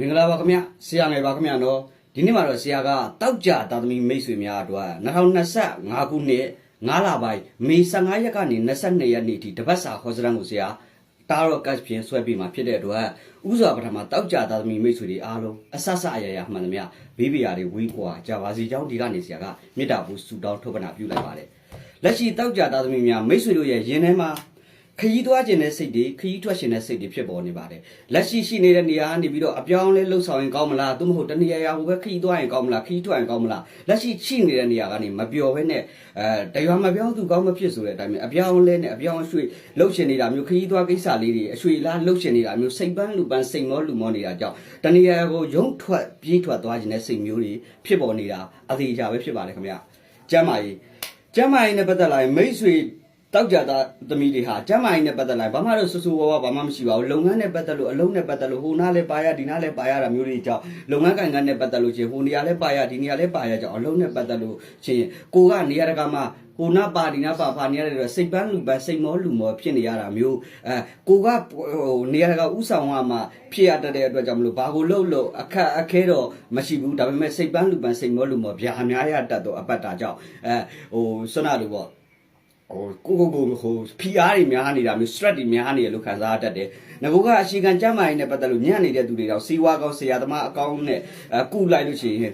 မင်္ဂလာပါခင်ဗျဆရာငယ်ပါခင်ဗျနော်ဒီနေ့မှာတော့ဆရာကတောက်ကြသာသမီမိတ်ဆွေများအတွက်2025ခုနှစ်9လပိုင်းမေ15ရက်ကနေ22ရက်နေ့ထိတပတ်စာခေါ်စရန်ကိုဆရာတာရော့ကတ်ဖြင့်ဆွဲပြီးမှဖြစ်တဲ့အတွက်ဥစွာပထမတောက်ကြသာသမီမိတ်ဆွေတွေအားလုံးအဆဆအရာရာမှန်သမျှဘေးဘီယာတွေဝေးကွာကြပါစီကြောင်းဒီကနေဆရာကမေတ္တာပူဆူတောင်းထုတ်ပနာပြုလိုက်ပါတယ်လက်ရှိတောက်ကြသာသမီများမိတ်ဆွေတို့ရဲ့ရင်ထဲမှာ ခရီးသွားခြင်းတဲ့စိတ်တွေခရီးထွက်ခြင်းတဲ့စိတ်တွေဖြစ်ပေါ်နေပါတယ်လက်ရှိရှိနေတဲ့နေရာကနေပြီးတော့အပြောင်းလဲလှုပ်ဆောင်ရင်ကောင်းမလားသို့မဟုတ်တနေရာရာဟိုပဲခရီးသွားရင်ကောင်းမလားခရီးထွက်ရင်ကောင်းမလားလက်ရှိရှိနေတဲ့နေရာကနေမပျော်ဘဲနဲ့အဲတရားမပြောင်းသူကောင်းမဖြစ်ဆိုတဲ့အတိုင်းပဲအပြောင်းလဲနဲ့အပြောင်းအရွှေ့လှုပ်ရှင်နေတာမျိုးခရီးသွားကိစ္စလေးတွေအရွှေ့လားလှုပ်ရှင်နေတာမျိုးစိတ်ပန်းလူပန်းစိတ်မောလူမောနေတာကြောင့်တနေရာကိုရုံထွက်ပြေးထွက်သွားခြင်းတဲ့စိတ်မျိုးတွေဖြစ်ပေါ်နေတာအသေးချာပဲဖြစ်ပါတယ်ခင်ဗျကျမ်းမာရေးကျမ်းမာရေးနဲ့ပတ်သက်လာရင်မိတ်ဆွေ တောက်ကြတာသမီးတွေဟာကျမ်းမာရေးနဲ့ပတ်သက်လာရင်ဘာမှတော့ဆူဆူဝါးဝါဘာမှမရှိပါဘူးလုပ်ငန်းနဲ့ပတ်သက်လို့အလုံးနဲ့ပတ်သက်လို့ဟိုနားလဲပါရဒီနားလဲပါရတာမျိုးတွေကြောင့်လုပ်ငန်းကိုင်ကန်းနဲ့ပတ်သက်လို့ချင်းဟိုနေရာလဲပါရဒီနေရာလဲပါရကြောင့်အလုံးနဲ့ပတ်သက်လို့ချင်းကိုကနေရာတကာမှာဟိုနာပါဒီနာပါဖာနေရတယ်တော့စိတ်ပန်းလူပန်းစိတ်မောလူမောဖြစ်နေရတာမျိုးအဲကိုကဟိုနေရာတကာဥဆောင်ကမှဖြစ်ရတတ်တဲ့အတွက်ကြောင့်မလို့ဘာကိုလှုပ်လို့အခက်အခဲတော့မရှိဘူးဒါပေမဲ့စိတ်ပန်းလူပန်းစိတ်မောလူမောဗျာအများရတတ်တော့အပတ်တာကြောင့်အဲဟိုဆွနာလို့ပေါ့ ဟိုကိုကိုကိုဟို PR တွေများနေတာမျိုး stress တွေများနေရလို့ခံစားတတ်တယ်။ငကိုကအရှိကန်ကြမ်းမာရင်နဲ့ပတ်သက်လို့ညံ့နေတဲ့သူတွေတော့စီဝါကောင်းဆရာသမားအကောင်းနဲ့အကုလိုက်လို့ရှိရင်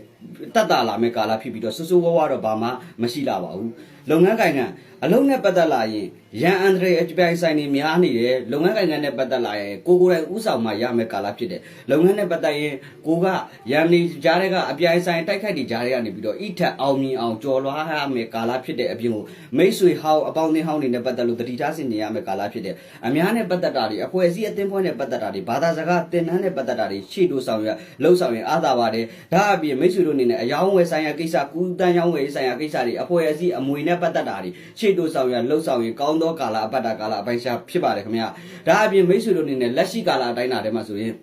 တတ်တာလာမဲ့ကာလဖြစ်ပြီးတော့ဆူဆူဝါးဝါတော့ဘာမှမရှိလာပါဘူး။လုပ်ငန်းကိုင်ကအလုံးနဲ့ပတ်သက်လာရင်ရန်အန်ဒရေအပြိုင်ဆိုင်တွေများနေတယ်လုပ်ငန်းကိုင်ကနဲ့ပတ်သက်လာရင်ကိုကိုယ်တိုင်ဥဆောင်မှရမယ်ကာလဖြစ်တယ်လုပ်ငန်းနဲ့ပတ်သက်ရင်ကိုကရန်နေကြားတဲ့ကအပြိုင်ဆိုင်တိုက်ခိုက်တွေကြားတဲ့ကနေပြီးတော့ဣထက်အောင်မြင်အောင်ကြော်လွှားရမယ်ကာလဖြစ်တဲ့အပြင်ကိုမိတ်ဆွေဟောင်းအပေါင်းအသင်းဟောင်းတွေနဲ့ပတ်သက်လို့တတိထားဆင်နေရမယ်ကာလဖြစ်တယ်အများနဲ့ပတ်သက်တာတွေအဖွဲ့အစည်းအသင်းဖွဲ့နဲ့ပတ်သက်တာတွေဘာသာစကားတင်နန်းနဲ့ပတ်သက်တာတွေရှေ့တို့ဆောင်ရလှုပ်ဆောင်ရင်အားသာပါတယ်ဒါအပြင်မိတ်ဆွေတို့အနေနဲ့အယောင်းဝယ်ဆိုင်ရာကိစ္စကူးတန်းရောင်းဝယ်ဆိုင်ရာကိစ္စတွေအဖွဲ့အစည်းအမွေနဲ့ပတ်သက်တာတွေရှေ့တို့ဆောင်ရလှုပ်ဆောင်ရင်ကောင်းသောကာလအပတ်တာကာလအပိုင်းခြားဖြစ်ပါတယ်ခင်ဗျာဒါအပြင်မိတ်ဆွေတို့အနေနဲ့လက်ရှိကာလအတိုင်းတာထဲမှာဆိုရင်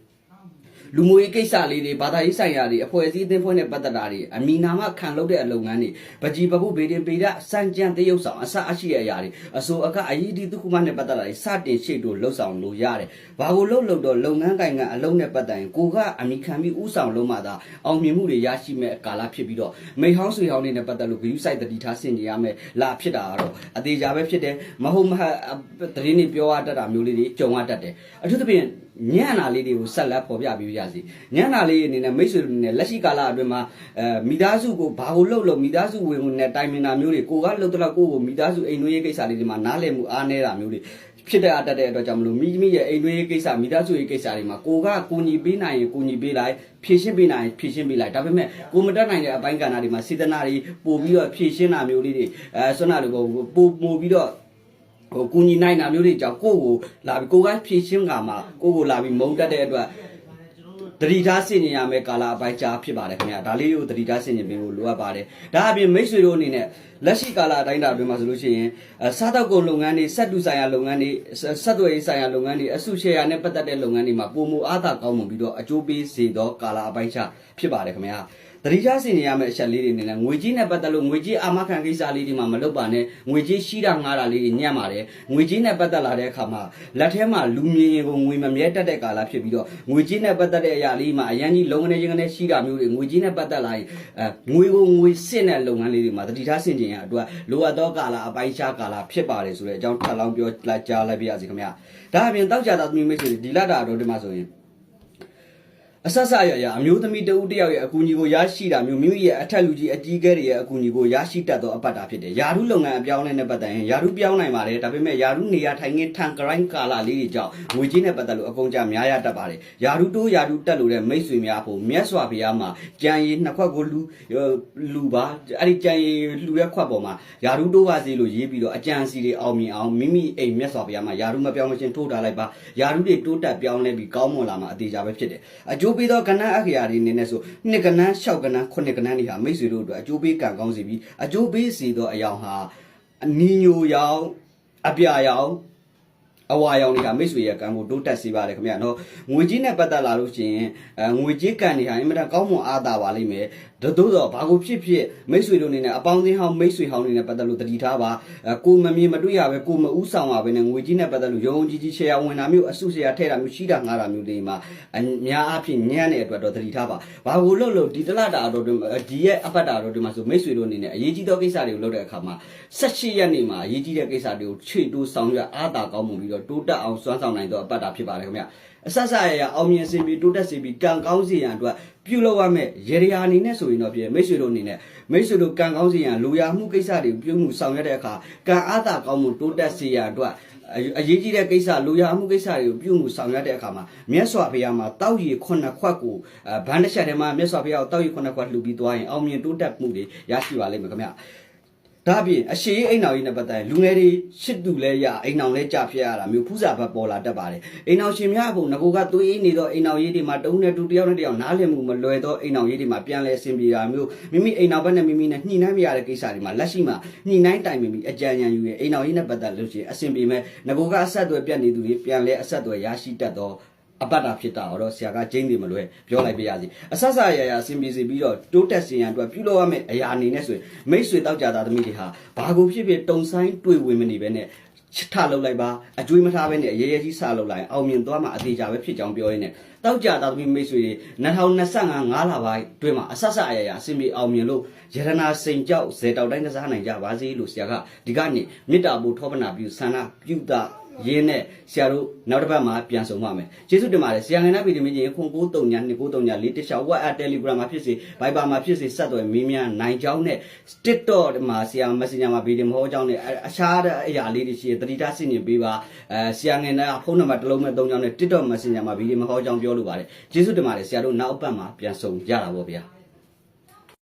လူမျိုးရေးကိစ္စလေးတွေဘာသာရေးဆိုင်ရာတွေအဖွဲ့အစည်းအသင်းဖွဲ့နဲ့ပတ်သက်တာတွေအမီနာမခံလုပ်တဲ့အလုပ်ငန်းတွေပကြီးပပုဘေဒင်ပေဒစံကြံတရုပ်ဆောင်အစအရှိတဲ့အရာတွေအစိုးအကအရေးဒီတုခုမနဲ့ပတ်သက်တာတွေစတင်ရှေ့တို့လှုပ်ဆောင်လို့ရတယ်။ဘာကိုလှုပ်လို့တော့လုပ်ငန်းကိုင်ကအလုံးနဲ့ပတ်သက်ရင်ကိုကအမီခံပြီးဥဆောင်လုံးမှသာအောင်မြင်မှုတွေရရှိမဲ့ကာလဖြစ်ပြီးတော့မိဟောင်းဆွေဟောင်းတွေနဲ့ပတ်သက်လို့ဂရုစိုက်တတိထားဆင်ကြရမယ်လာဖြစ်တာကတော့အသေးချာပဲဖြစ်တယ်မဟုတ်မဟုတ်သတင်းတွေပြောရတတ်တာမျိုးလေးတွေကြုံရတတ်တယ်အထူးသဖြင့်ညံ့နာလေးတွေကိုဆက်လက်ပေါ်ပြပေးပါရစေညံ့နာလေးအနေနဲ့မိတ်ဆွေတွေနဲ့လက်ရှိကာလအတွင်းမှာအဲမိသားစုကိုဘာကိုလှုပ်လို့မိသားစုဝင်ဝင်နဲ့တိုင်ပင်တာမျိုးတွေကိုကလှုပ်တော့ကိုကိုမိသားစုအိမ်နှွေးရေးကိစ္စလေးတွေမှာနားလည်မှုအားနည်းတာမျိုးတွေဖြစ်တဲ့အတတ်တဲ့အတွက်ကြောင့်မလို့မိမိရဲ့အိမ်နှွေးရေးကိစ္စမိသားစုရေးကိစ္စတွေမှာကိုကကိုညီပေးနိုင်ရင်ကိုညီပေးလိုက်ဖြည့်ရှင်းပေးနိုင်ရင်ဖြည့်ရှင်းပေးလိုက်ဒါပေမဲ့ကိုမတက်နိုင်တဲ့အပိုင်းကဏ္ဍတွေမှာစေတနာတွေပို့ပြီးတော့ဖြည့်ရှင်းတာမျိုးလေးတွေအဲဆွမ်းနာလိုပို့ပို့ပြီးတော့ ဟိုကူညီနိုင်တာမျိုးတွေကြောင့်ကိုယ့်ကိုလာပြီးကိုကဖြည့်ရှင်းကမှာကိုယ့်ကိုလာပြီးမုံတက်တဲ့အတွက်တတိထားဆင်ញင်ရမယ်ကာလအပိုင်းကြားဖြစ်ပါတယ်ခင်ဗျာဒါလေးကိုတတိထားဆင်ញင်ပေးဖို့လိုအပ်ပါတယ်ဒါအပြင်မိတ်ဆွေတို့အနေနဲ့လက်ရှိကာလအတိုင်းတာအတွင်းမှာဆိုလို့ရှိရင်အဲစားတောက်ကုန်လုပ်ငန်းတွေစက်တူဆိုင်ရာလုပ်ငန်းတွေဆက်သွယ်ရေးဆိုင်ရာလုပ်ငန်းတွေအစုရှယ်ယာနဲ့ပတ်သက်တဲ့လုပ်ငန်းတွေမှာပုံမူအားသာကောင်းမွန်ပြီးတော့အကျိုးပေးစေသောကာလအပိုင်းကြားဖြစ်ပါတယ်ခင်ဗျာ တတိယဆင်နေရမယ့်အချက်လေးတွေနေနဲ့ငွေကြီးနဲ့ပတ်သက်လို့ငွေကြီးအာမခံကိစ္စလေးတွေမှာမလုပ်ပါနဲ့ငွေကြီးရှိတာငားတာလေးတွေညံ့ပါတယ်ငွေကြီးနဲ့ပတ်သက်လာတဲ့အခါမှာလက်ထဲမှာလူမြင်ရင်ကိုငွေမမြဲတတ်တဲ့ကာလဖြစ်ပြီးတော့ငွေကြီးနဲ့ပတ်သက်တဲ့အရာလေးမှာအရန်ကြီးလုံးဝနေရင်ကနေရှိတာမျိုးတွေငွေကြီးနဲ့ပတ်သက်လာရင်အဲငွေကိုငွေစစ်တဲ့လုပ်ငန်းလေးတွေမှာတတိယဆင်ကျင်ရအတွက်လိုအပ်သောကာလအပိုင်းခြားကာလဖြစ်ပါတယ်ဆိုတဲ့အကြောင်းထပ်လောင်းပြောလိုက်ကြားလိုက်ပြရစီခင်ဗျာဒါအပြင်တောက်ကြတာသမီးမိတ်ဆွေတွေဒီလတာတော့ဒီမှာဆိုရင် အဆက်ဆက်ရရအမျိုးသမီးတဦးတယောက်ရဲ့အကူအညီကိုရရှိတာမျိုးမိမိရဲ့အထက်လူကြီးအကြီးအကဲတွေရဲ့အကူအညီကိုရရှိတတ်သောအပတ်တာဖြစ်တယ်။ယာရုလုပ်ငန်းအပြောင်းအလဲနဲ့ပတ်သက်ရင်ယာရုပြောင်းနိုင်ပါတယ်။ဒါပေမဲ့ယာရုနေရာထိုင်ခင်းထန်ကရိုင်းကာလာလေးတွေကြောင့်ငွေကြီးနဲ့ပတ်သက်လို့အကုန်ကြများရတတ်ပါတယ်။ယာရုတိုးယာရုတက်လို့တဲ့မိတ်ဆွေများဖို့မြတ်စွာဘုရားမှာကြံရည်နှစ်ခွက်ကိုလူလူပါအဲ့ဒီကြံရည်လူရဲ့ခွက်ပေါ်မှာယာရုတိုးပါစေလို့ရေးပြီးတော့အကြံစီတွေအောင်မြင်အောင်မိမိအိမ်မြတ်စွာဘုရားမှာယာရုမပြောင်းမချင်းထိုးထားလိုက်ပါယာရုတွေတိုးတက်ပြောင်းလဲပြီးကောင်းမွန်လာမှာအသေးချာပဲဖြစ်တယ်။အကျိုးပေးသောကဏ္ဍအခရာတွေနေနဲ့ဆိုနှစ်ကဏ္ဍ၆ကဏ္ဍခုနှစ်ကဏ္ဍတွေဟာမိတ်ဆွေတို့အတွက်အကျိုးပေးကံကောင်းစေပြီးအကျိုးပေးစေသောအယောင်ဟာအနီညိုရောင်အပြာရောင် အဝါရောင်တွေကမိတ်ဆွေရဲ့ကံကိုတိုးတက်စေပါလေခင်ဗျာနော်ငွေကြီးနဲ့ပတ်သက်လာလို့ရှိရင်အဲငွေကြီးကံတွေဟာအင်မတန်ကောင်းမွန်အားသာပါလိမ့်မယ်သို့တော့ဘာကိုဖြစ်ဖြစ်မိတ်ဆွေတို့အနေနဲ့အပေါင်းအသင်းဟောင်းမိတ်ဆွေဟောင်းတွေနဲ့ပတ်သက်လို့တတိထားပါအဲကိုမမြင်မတွေ့ရပဲကိုမဥဆောင်ပါပဲနဲ့ငွေကြီးနဲ့ပတ်သက်လို့ရုံုံကြီးကြီးရှယ်ယာဝင်တာမျိုးအစုရှယ်ယာထည့်တာမျိုးရှိတာငှားတာမျိုးတွေမှာအများအားဖြင့်ညံ့တဲ့အတွက်တော့တတိထားပါဘာကိုလို့လို့ဒီတလတာတော့ဒီရဲ့အပတ်တာတော့ဒီမှာဆိုမိတ်ဆွေတို့အနေနဲ့အရေးကြီးသောကိစ္စတွေကိုလုပ်တဲ့အခါမှာ18ရက်နေ့မှာအရေးကြီးတဲ့ကိစ္စတွေကိုခြေတိုးဆောင်ရွက်အားသာကောင်းမှုပြီးတော့တိုးတက်အောင်စွမ်းဆောင်နိုင်သောအပတ်တာဖြစ်ပါတယ်ခင်ဗျအဆက်ဆက်ရရအောင်မြင်စေပြီးတိုးတက်စေပြီးကံကောင်းစေရန်အတွက်ပြုလုပ်ရမယ့်ရေရာအနေနဲ့ဆိုရင်တော့ပြည်မိတ်ဆွေတို့အနေနဲ့မိတ်ဆွေတို့ကံကောင်းစေရန်လူရမှုကိစ္စတွေပြုမှုဆောင်ရွက်တဲ့အခါကံအားသာကောင်းမှုတိုးတက်စေရန်အတွက်အရေးကြီးတဲ့ကိစ္စလူရမှုကိစ္စတွေကိုပြုမှုဆောင်ရွက်တဲ့အခါမှာမြတ်စွာဘုရားမှာတောက်ရီခုနှစ်ခွက်ကိုဗန်းတစ်ချက်ထဲမှာမြတ်စွာဘုရားကိုတောက်ရီခုနှစ်ခွက်လှူပြီးသွားရင်အောင်မြင်တိုးတက်မှုတွေရရှိပါလိမ့်မယ်ခင်ဗျ ဒါအပြင်အရှိအိမ်တော်ကြီးနဲ့ပတ်သက်ရင်လူငယ်တွေရှစ်သူလဲရအိမ်တော်လဲကြဖြစ်ရတာမျိုးဖူးစာဘက်ပေါ်လာတတ်ပါတယ်အိမ်တော်ရှင်များအဖို့ငကိုကသွေးအေးနေတော့အိမ်တော်ရေးတွေမှာတုံးနဲ့တူတယောက်နဲ့တယောက်နားလည်မှုမလွယ်တော့အိမ်တော်ရေးတွေမှာပြန်လဲအဆင်ပြေတာမျိုးမိမိအိမ်တော်ဘက်နဲ့မိမိနဲ့ညှိနှိုင်းမရတဲ့ကိစ္စတွေမှာလက်ရှိမှာညှိနှိုင်းတိုင်ပင်ပြီးအကြံဉာဏ်ယူရင်အိမ်တော်ရေးနဲ့ပတ်သက်လို့ရှိရင်အဆင်ပြေမဲ့ငကိုကအဆက်အသွယ်ပြတ်နေသူတွေပြန်လဲအဆက်အသွယ်ရရှိတတ်တော့ အပတ်တာဖြစ်တာတော့ဆရာကကျင်းတယ်မလွယ်ပြောလိုက်ပြရစီအဆဆရရအစင်ပြေစီပြီးတော့တိုးတက်စီရန်အတွက်ပြုလုပ်ရမယ့်အရာအနေနဲ့ဆိုရင်မိတ်ဆွေတောက်ကြသားသမီးတွေဟာဘာကိုဖြစ်ဖြစ်တုံဆိုင်တွေ့ဝင်မနေပဲနဲ့ချထလုပ်လိုက်ပါအကျွေးမထားပဲနဲ့အရေးကြီးစလုပ်လိုက်အောင်မြင်သွားမှအသေးချာပဲဖြစ်ကြောင်းပြောရင်းနဲ့တောက်ကြသားသမီးမိတ်ဆွေတွေ2025 5လပိုင်းတွင်မှာအဆဆအရရအစင်ပြေအောင်မြင်လို့ရတနာစိန်ကြောက်ဇေတောက်တိုင်းကစားနိုင်ကြပါစေလို့ဆရာကဒီကနေ့မေတ္တာပို့ထောပနာပြုဆန္ဒပြုတာ ရင်းနဲ့ဆရာတို့နောက်တစ်ပတ်မှာပြန်ဆုံပါမယ်ကျေးဇူးတင်ပါတယ်ဆရာငယ်နာဗီဒီမင်းကြီးခွန်93ည293ည4တခြား WhatsApp Telegram မှာဖြစ်စေ Viber မှာဖြစ်စေဆက်သွယ်မင်းများနိုင်ကြောင်းနဲ့ TikTok မှာဆရာ Messenger မှာဗီဒီမဟောကြောင်းနဲ့အခြားအရာလေးတွေရှိရင်တတိတာစစ်နေပေးပါအဲဆရာငယ်နာဖုန်းနံပါတ်တစ်လုံးမဲ့3ကြောင်းနဲ့ TikTok Messenger မှာဗီဒီမဟောကြောင်းပြောလိုပါတယ်ကျေးဇူးတင်ပါတယ်ဆရာတို့နောက်အပတ်မှာပြန်ဆုံကြတာပေါ့ဗျာ